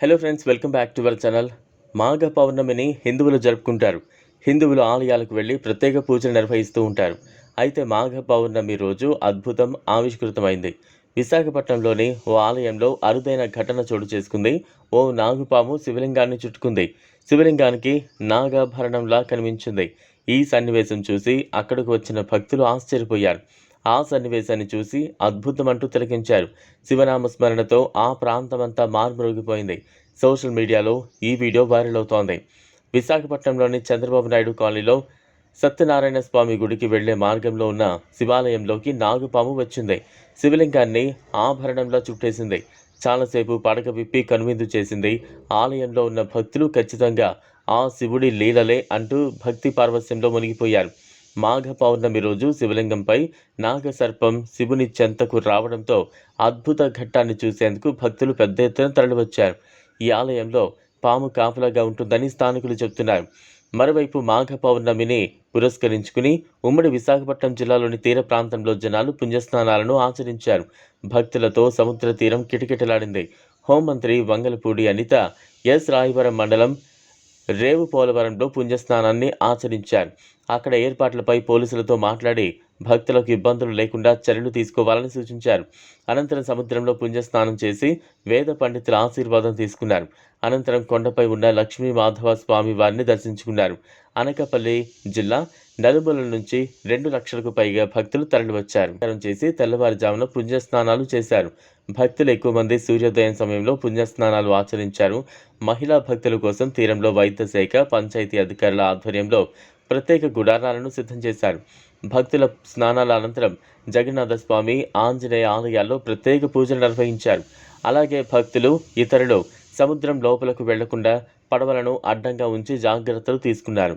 Hello friends welcome back to our channel Magha పౌర్ణమిని హిందువులు జరుపుకుంటారు. హిందువులు ఆలయాలకు వెళ్ళి ప్రత్యేక పూజలు నిర్వహిస్తూ ఉంటారు. అయితే మాఘ పౌర్ణమి రోజు అద్భుతం ఆవిష్కృతమైంది. విశాఖపట్నంలోని ఓ ఆలయంలో అరుదైన ఘటన చోటు చేసుకుంది. ఓ నాగుపాము శివలింగాన్ని చుట్టుకుంది. శివలింగానికి నాగాభరణంలా కనిపించింది. ఈ సన్నివేశం చూసి అక్కడికి వచ్చిన భక్తులు ఆశ్చర్యపోయారు. ఆ సన్నివేశాన్ని చూసి అద్భుతమంటూ తిలకించారు. శివనామ స్మరణతో ఆ ప్రాంతమంతా మార్మరోగిపోయింది సోషల్ మీడియాలో ఈ వీడియో వైరల్ అవుతోంది. విశాఖపట్నంలోని చంద్రబాబు నాయుడు కాలనీలో సత్యనారాయణ స్వామి గుడికి వెళ్ళే మార్గంలో ఉన్న శివాలయంలోకి నాగుపాము వచ్చింది. శివలింగాన్ని ఆభరణంలో చుట్టేసింది. చాలాసేపు పడక విప్పి కనువిందు చేసింది. ఆలయంలో ఉన్న భక్తులు ఖచ్చితంగా ఆ శివుడి లీలలే అంటూ భక్తి పార్వస్యంలో మునిగిపోయారు. మాఘ పౌర్ణమి రోజు శివలింగంపై నాగసర్పం శివుని చెంతకు రావడంతో అద్భుత ఘట్టాన్ని చూసేందుకు భక్తులు పెద్ద ఎత్తున తరలివచ్చారు. ఈ ఆలయంలో పాము కాపులాగా ఉంటుందని స్థానికులు చెబుతున్నారు. మరోవైపు మాఘ పౌర్ణమిని పురస్కరించుకుని ఉమ్మడి విశాఖపట్నం జిల్లాలోని తీర ప్రాంతంలో జనాలు పుణ్యస్నానాలను ఆచరించారు. భక్తులతో సముద్ర తీరం కిటకిటలాడింది. హోంమంత్రి వంగలపూడి అనిత ఎస్ రాయవరం మండలం రేవు పోలవరంలో పుణ్యస్నానాన్ని ఆచరించారు. అక్కడ ఏర్పాట్లపై పోలీసులతో మాట్లాడి భక్తులకు ఇబ్బందులు లేకుండా చర్యలు తీసుకోవాలని సూచించారు. అనంతరం సముద్రంలో పుణ్యస్నానం చేసి వేద పండితుల ఆశీర్వాదం తీసుకున్నారు. అనంతరం కొండపై ఉన్న లక్ష్మీ మాధవ స్వామి వారిని దర్శించుకున్నారు. అనకాపల్లి జిల్లా నలుమూల నుంచి రెండు లక్షలకు పైగా భక్తులు తరలివచ్చారు. చేసి తెల్లవారుజామున పుణ్యస్నానాలు చేశారు. భక్తులు ఎక్కువ మంది సూర్యోదయం సమయంలో పుణ్యస్నానాలు ఆచరించారు. మహిళా భక్తుల కోసం తీరంలో వైద్య శాఖ పంచాయతీ అధికారుల ఆధ్వర్యంలో ప్రత్యేక గుడారాలను సిద్ధం చేశారు. భక్తుల స్నానాల అనంతరం జగన్నాథ స్వామి ఆంజనేయ ఆలయాల్లో ప్రత్యేక పూజలు నిర్వహించారు. అలాగే భక్తులు ఇతరులు సముద్రం లోపలకు వెళ్ళకుండా పడవలను అడ్డంగా ఉంచి జాగ్రత్తలు తీసుకున్నారు.